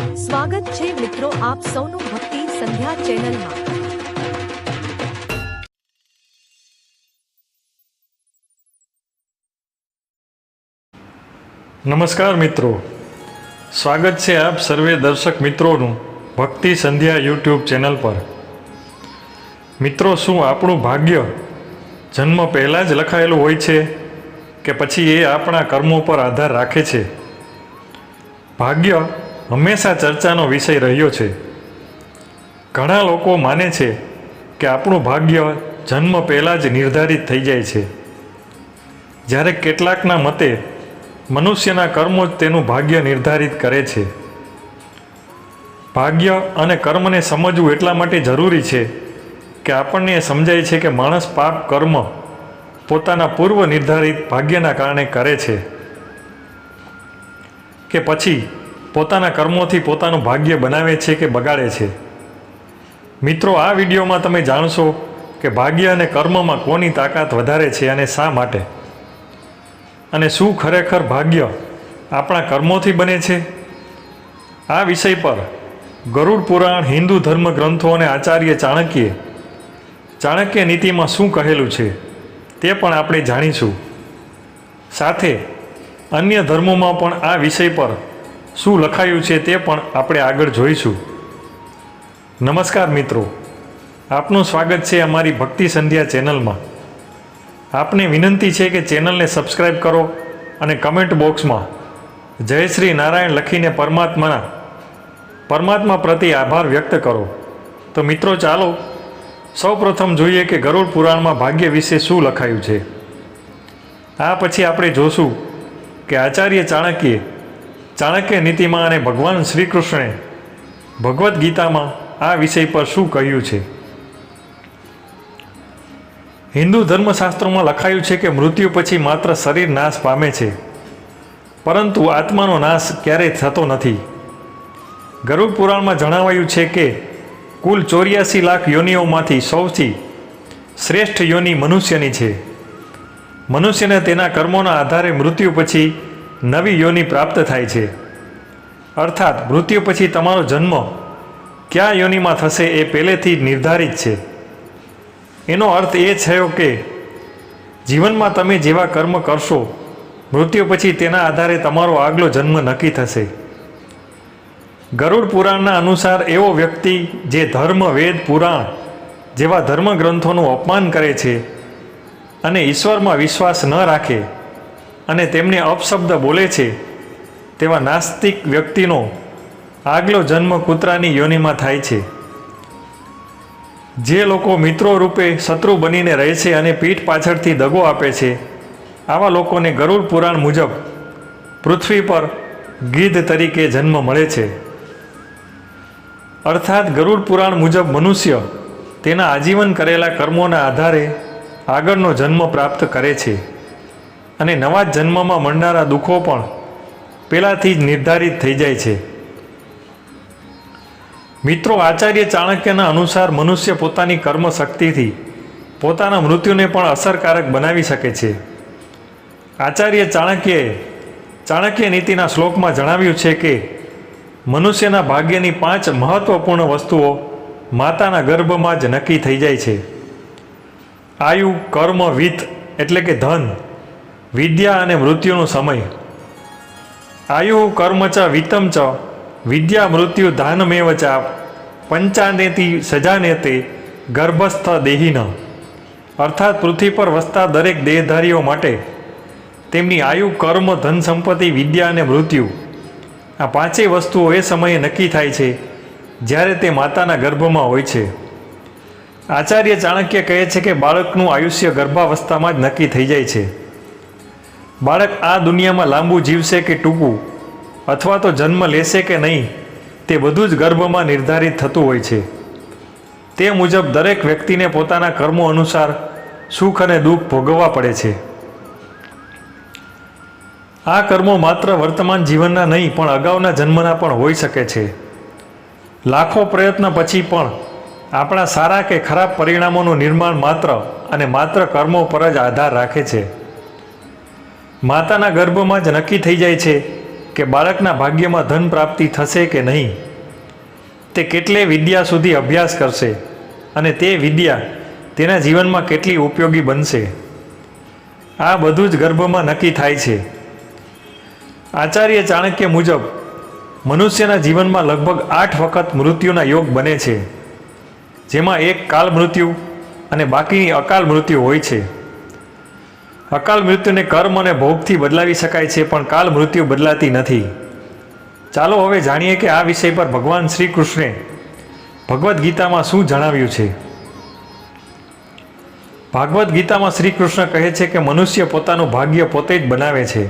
સ્વાગત છે મિત્રો આપ સૌનું ભક્તિ સંધ્યા ચેનલમાં. નમસ્કાર મિત્રો. સ્વાગત છે આપ સર્વે દર્શક મિત્રોનું ભક્તિ સંધ્યા યુટ્યુબ ચેનલ પર. મિત્રો, શું આપણું ભાગ્ય જન્મ પહેલાં જ લખાયેલું હોય છે કે પછી એ આપણા કર્મો પર આધાર રાખે છે? ભાગ્ય હંમેશા ચર્ચાનો વિષય રહ્યો છે. ઘણા લોકો માને છે કે આપણું ભાગ્ય જન્મ પહેલાં જ નિર્ધારિત થઈ જાય છે. જ્યારે કેટલાકના મતે મનુષ્યના કર્મો જ તેનું ભાગ્ય નિર્ધારિત કરે છે. ભાગ્ય અને કર્મને સમજવું એટલા માટે જરૂરી છે કે આપણને એ સમજાય છે કે માણસ પાપ કર્મ પોતાના પૂર્વ નિર્ધારિત ભાગ્યના કારણે કરે છે. કે પછી પોતાના કર્મોથી પોતાનું ભાગ્ય બનાવે છે કે બગાડે છે? મિત્રો, આ વિડીયોમાં તમે જાણશો કે ભાગ્ય અને કર્મમાં કોની તાકાત વધારે છે અને શા માટે? અને શું ખરેખર ભાગ્ય આપણા કર્મોથી બને છે? આ વિષય પર ગરુડ પુરાણ, હિન્દુ ધર્મ ગ્રંથો અને આચાર્ય ચાણક્યે ચાણક્ય નીતિમાં શું કહેલું છે તે પણ આપણે જાણીશું. સાથે અન્ય ધર્મોમાં પણ આ વિષય પર શું લખાયું છે તે પણ આપણે આગળ જોઈશું. નમસ્કાર મિત્રો. આપનું સ્વાગત છે અમારી ભક્તિ સંધ્યા ચેનલમાં. આપને વિનંતી છે કે ચેનલને સબસ્ક્રાઈબ કરો અને કમેન્ટ બોક્સમાં જય શ્રી નારાયણ લખીને પરમાત્માના, પરમાત્મા પ્રત્યે આભાર વ્યક્ત કરો. તો મિત્રો ચાલો સૌ પ્રથમ જોઈએ કે ગરુડ પુરાણમાં ભાગ્ય વિશે શું લખાયું છે. આ પછી આપણે જોશું કે આચાર્ય ચાણક્યે ચાણક્ય નીતિમાં અને ભગવાન શ્રી કૃષ્ણે ભગવદ્ ગીતામાં આ વિષય પર શું કહ્યું છે? હિન્દુ ધર્મશાસ્ત્રોમાં લખાયું છે કે મૃત્યુ પછી માત્ર શરીર નાશ પામે છે, પરંતુ આત્માનો નાશ ક્યારેય થતો નથી. ગરુડ પુરાણમાં જણાવાયું છે કે કુલ ચોર્યાસી લાખ યોનિઓમાંથી સૌથી શ્રેષ્ઠ યોનિ મનુષ્યની છે. મનુષ્યને તેના કર્મોના આધારે મૃત્યુ પછી નવી યોનિ પ્રાપ્ત થાય છે. અર્થાત, મૃત્યુ પછી તમારો જન્મ કયા યોનિમાં થશે એ પહેલેથી નિર્ધારિત છે. એનો અર્થ એ થયો કે, જીવનમાં તમે જેવા કર્મ કરશો, મૃત્યુ પછી તેના આધારે તમારો આગલો જન્મ નક્કી થશે. ગરુડ પુરાણના અનુસાર એવો વ્યક્તિ જે ધર્મ, વેદ, પુરાણ જેવા ધર્મ ગ્રંથોનું અપમાન કરે છે અને ઈશ્વરમાં વિશ્વાસ ન રાખે અને તેમને અપશબ્દ બોલે છે, તેવા નાસ્તિક વ્યક્તિનો આગલો જન્મ કૂતરાની યોનિમાં થાય છે. જે લોકો મિત્રો રૂપે શત્રુ બનીને રહે છે અને પીઠ પાછળથી દગો આપે છે, આવા લોકોને ગરુડ પુરાણ મુજબ પૃથ્વી પર ગીધ તરીકે જન્મ મળે છે. અર્થાત ગરુડ પુરાણ મુજબ મનુષ્ય તેના આજીવન કરેલા કર્મોના આધારે આગળનો જન્મ પ્રાપ્ત કરે છે. અને નવા જન્મમાં મળનારા દુઃખો પણ પહેલાંથી જ નિર્ધારિત થઈ જાય છે. મિત્રો, આચાર્ય ચાણક્યના અનુસાર મનુષ્ય પોતાની કર્મ શક્તિથી પોતાના મૃત્યુને પણ અસરકારક બનાવી શકે છે. આચાર્ય ચાણક્યએ ચાણક્ય નીતિના શ્લોકમાં જણાવ્યું છે કે, મનુષ્યના ભાગ્યની પાંચ મહત્વપૂર્ણ વસ્તુઓ માતાના ગર્ભમાં જ નક્કી થઈ જાય છે. આયુ, કર્મ વિત્ત એટલે કે ધન. વિદ્યા અને મૃત્યુનો સમય. આયુ કર્મ ચ વિત્તમ ચ, વિદ્યા મૃત્યુ ધાનમેવ ચા, પંચાનેતી સજાનેતે ગર્ભસ્થ દેહીન. અર્થાત પૃથ્વી પર વસતા દરેક દેહધારીઓ માટે તેમની આયુ કર્મ, ધન સંપત્તિ, વિદ્યા અને મૃત્યુ. આ પાંચેય વસ્તુઓ એ સમયે નક્કી થાય છે, જ્યારે તે માતાના ગર્ભમાં હોય છે. આચાર્ય ચાણક્ય કહે છે કે બાળકનું આયુષ્ય ગર્ભાવસ્થામાં જ નક્કી થઈ જાય છે. બાળક આ દુનિયામાં લાંબુ જીવશે કે ટૂંકું? અથવા તો જન્મ લેશે કે નહીં? તે બધું જ ગર્ભમાં નિર્ધારિત થતું હોય છે. તે મુજબ દરેક વ્યક્તિને પોતાના કર્મો અનુસાર સુખ અને દુઃખ ભોગવવા પડે છે. આ કર્મો માત્ર વર્તમાન જીવનના નહીં, પણ અગાઉના જન્મના પણ હોઈ શકે છે. લાખો પ્રયત્ન પછી પણ આપણા સારા કે ખરાબ પરિણામોનું નિર્માણ માત્ર અને માત્ર કર્મો પર જ આધાર રાખે છે. માતાના ગર્ભમાં જ નક્કી થઈ જાય છે કે બાળકના ભાગ્યમાં ધન પ્રાપ્તિ થશે કે નહીં. તે કેટલે વિદ્યા સુધી અભ્યાસ કરશે અને તે વિદ્યા તેના જીવનમાં કેટલી ઉપયોગી બનશે. આ બધું જ ગર્ભમાં નક્કી થાય છે. આચાર્ય ચાણક્ય મુજબ, મનુષ્યના જીવનમાં લગભગ આઠ વખત મૃત્યુના યોગ બને છે, જેમાં એક કાલ મૃત્યુ અને બાકીની અકાલ મૃત્યુ હોય છે. અકાલ મૃત્યુને કર્મ અને ભોગથી બદલાવી શકાય છે, પણ કાલ મૃત્યુ બદલાતી નથી. ચાલો હવે જાણીએ કે આ વિષય પર ભગવાન શ્રી કૃષ્ણે ભગવદ્ ગીતામાં શું જણાવ્યું છે? ભાગવદ્ ગીતામાં શ્રી કૃષ્ણ કહે છે કે મનુષ્ય પોતાનું ભાગ્ય પોતે જ બનાવે છે.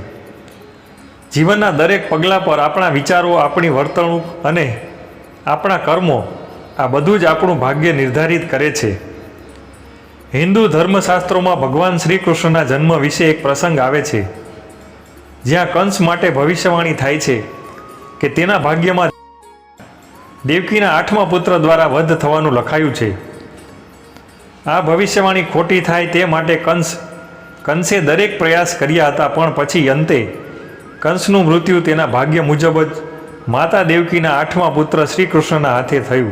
જીવનના દરેક પગલાં પર આપણા વિચારો, આપણી વર્તણૂક અને આપણા કર્મો આ બધું જ આપણું ભાગ્ય નિર્ધારિત કરે છે. હિન્દુ ધર્મશાસ્ત્રોમાં ભગવાન શ્રી કૃષ્ણના જન્મ વિશે એક પ્રસંગ આવે છે, જ્યાં કંસ માટે ભવિષ્યવાણી થાય છે કે તેના ભાગ્યમાં દેવકીના આઠમા પુત્ર દ્વારા વધ થવાનું લખાયું છે. આ ભવિષ્યવાણી ખોટી થાય તે માટે કંસ, કંસે દરેક પ્રયાસ કર્યા હતા, પણ પછી અંતે કંસનું મૃત્યુ તેના ભાગ્ય મુજબ જ માતા દેવકીના આઠમા પુત્ર શ્રી કૃષ્ણના હાથે થયું.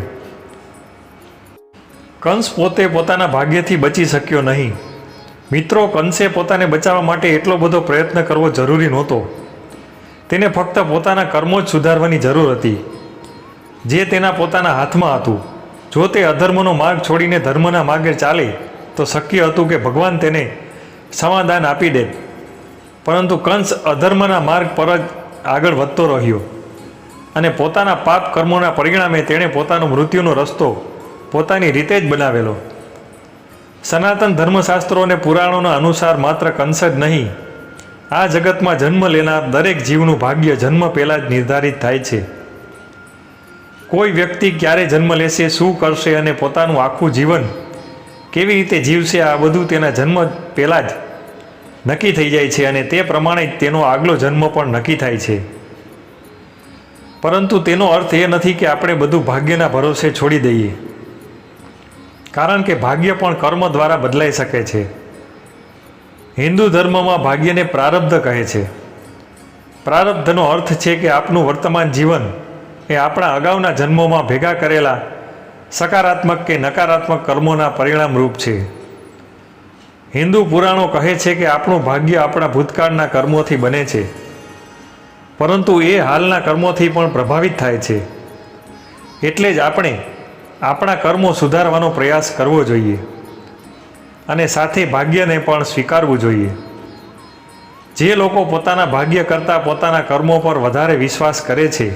કંસ પોતે પોતાના ભાગ્યથી બચી શક્યો નહીં. મિત્રો, કંસે પોતાને બચાવવા માટે એટલો બધો પ્રયત્ન કરવો જરૂરી નહોતો. તેને ફક્ત પોતાના કર્મો જ સુધારવાની જરૂર હતી. જે તેના પોતાના હાથમાં હતું. જો તે અધર્મનો માર્ગ છોડીને ધર્મના માર્ગે ચાલે, તો શક્ય હતું કે ભગવાન તેને સમાધાન આપી દે. પરંતુ કંસ અધર્મના માર્ગ પર જ આગળ વધતો રહ્યો. અને પોતાના પાપ કર્મોના પરિણામે તેણે પોતાનો મૃત્યુનો રસ્તો પોતાની રીતે જ બનાવેલો. સનાતન ધર્મશાસ્ત્રો અને પુરાણોના અનુસાર માત્ર કંસ જ નહીં, આ જગતમાં જન્મ લેનાર દરેક જીવનું ભાગ્ય જન્મ પહેલાં જ નિર્ધારિત થાય છે. કોઈ વ્યક્તિ ક્યારે જન્મ લેશે, શું કરશે અને પોતાનું આખું જીવન કેવી રીતે જીવશે, આ બધું તેના જન્મ પહેલાં જ નક્કી થઈ જાય છે અને તે પ્રમાણે જ તેનો આગલો જન્મ પણ નક્કી થાય છે. પરંતુ તેનો અર્થ એ નથી કે આપણે બધું ભાગ્યના ભરોસે છોડી દઈએ. કારણ કે ભાગ્ય પણ કર્મ દ્વારા બદલાઈ શકે છે. હિન્દુ ધર્મમાં ભાગ્યને પ્રારબ્ધ કહે છે. પ્રારબ્ધનો અર્થ છે કે આપનું વર્તમાન જીવન એ આપણા અગાઉના જન્મોમાં ભેગા કરેલા સકારાત્મક કે નકારાત્મક કર્મોના પરિણામ રૂપ છે. હિન્દુ પુરાણો કહે છે કે આપણું ભાગ્ય આપણા ભૂતકાળના કર્મોથી બને છે. પરંતુ એ હાલના કર્મોથી પણ પ્રભાવિત થાય છે. એટલે જ આપણે આપણા કર્મો સુધારવાનો પ્રયાસ કરવો જોઈએ અને સાથે ભાગ્યને પણ સ્વીકારવું જોઈએ. જે લોકો પોતાના ભાગ્ય કરતાં પોતાના કર્મો પર વધારે વિશ્વાસ કરે છે,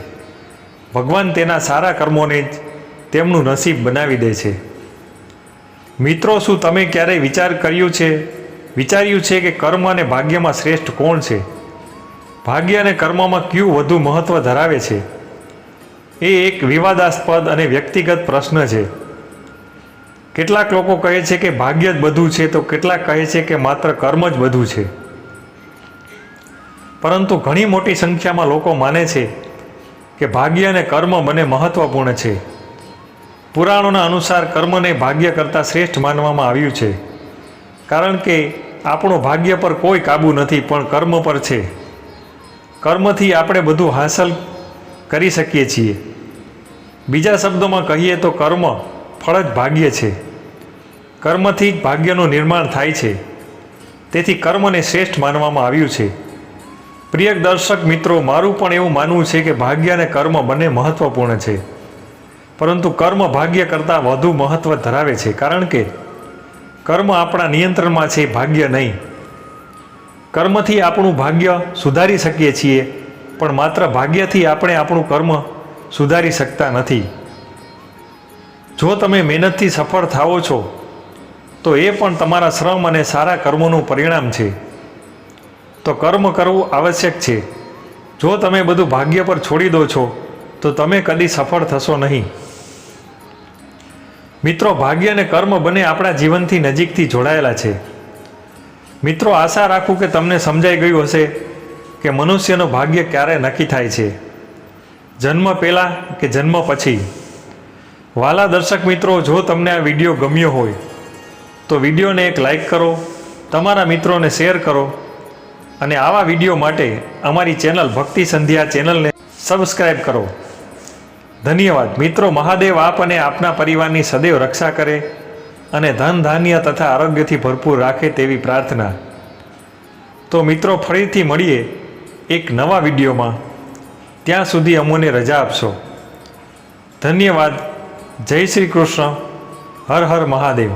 ભગવાન તેના સારા કર્મોને જ તેમનું નસીબ બનાવી દે છે. મિત્રો, શું તમે ક્યારેય વિચાર કર્યું છે, વિચાર્યું છે કે કર્મ અને ભાગ્યમાં શ્રેષ્ઠ કોણ છે? ભાગ્ય અને કર્મમાં કયું વધુ મહત્ત્વ ધરાવે છે? એ એક વિવાદાસ્પદ અને વ્યક્તિગત પ્રશ્ન છે. કેટલાક લોકો કહે છે કે ભાગ્ય જ બધું છે, તો કેટલાક કહે છે કે માત્ર કર્મ જ બધું છે. પરંતુ ઘણી મોટી સંખ્યામાં લોકો માને છે કે ભાગ્ય અને કર્મ બંને મહત્વપૂર્ણ છે. પુરાણોના અનુસાર કર્મને ભાગ્ય કરતાં શ્રેષ્ઠ માનવામાં આવ્યું છે. કારણ કે આપણું ભાગ્ય પર કોઈ કાબુ નથી, પણ કર્મ પર છે. કર્મથી આપણે બધું હાંસલ કરી શકીએ છીએ. બીજા શબ્દોમાં કહીએ તો કર્મ ફળ જ ભાગ્ય છે. કર્મથી જ ભાગ્યનું નિર્માણ થાય છે. તેથી કર્મને શ્રેષ્ઠ માનવામાં આવ્યું છે. પ્રિય દર્શક મિત્રો, મારું પણ એવું માનવું છે કે ભાગ્ય અને કર્મ બંને મહત્વપૂર્ણ છે. પરંતુ કર્મ ભાગ્ય કરતાં વધુ મહત્વ ધરાવે છે. કારણ કે કર્મ આપણા નિયંત્રણમાં છે, ભાગ્ય નહીં. કર્મથી આપણું ભાગ્ય સુધારી શકીએ છીએ. પણ માત્ર ભાગ્યથી આપણે આપણું કર્મ સુધારી શકતા નથી. જો તમે મહેનતથી સફળ થાઓ છો, તો એ પણ તમારા શ્રમ અને સારા કર્મોનું પરિણામ છે. તો કર્મ કરવું આવશ્યક છે. જો તમે બધું ભાગ્ય પર છોડી દો છો, તો તમે કદી સફળ થશો નહીં. મિત્રો, ભાગ્ય અને કર્મ બંને આપણા જીવનથી નજીકથી જોડાયેલા છે. મિત્રો, આશા રાખું કે તમને સમજાઈ ગયું હશે. કે મનુષ્યનું ભાગ્ય ક્યારે નક્કી થાય છે? જન્મ પહેલાં કે જન્મ પછી? વાલા દર્શક મિત્રો, જો તમને આ વીડિયો ગમ્યો હોય, તો વિડીયોને એક લાઈક કરો, તમારા મિત્રોને શેર કરો, અને આવા વીડિયો માટે અમારી ચેનલ ભક્તિ સંધ્યા ચેનલને સબસ્ક્રાઈબ કરો. ધન્યવાદ. મિત્રો, મહાદેવ આપ અને આપના પરિવારની સદૈવ રક્ષા કરે અને ધન, ધાન્ય તથા આરોગ્યથી ભરપૂર રાખે તેવી પ્રાર્થના. તો મિત્રો, ફરીથી મળીએ એક નવા વિડીયોમાં. ત્યાં સુધી અમોને રજા આપશો. ધન્યવાદ. જય શ્રી કૃષ્ણ. હર હર મહાદેવ.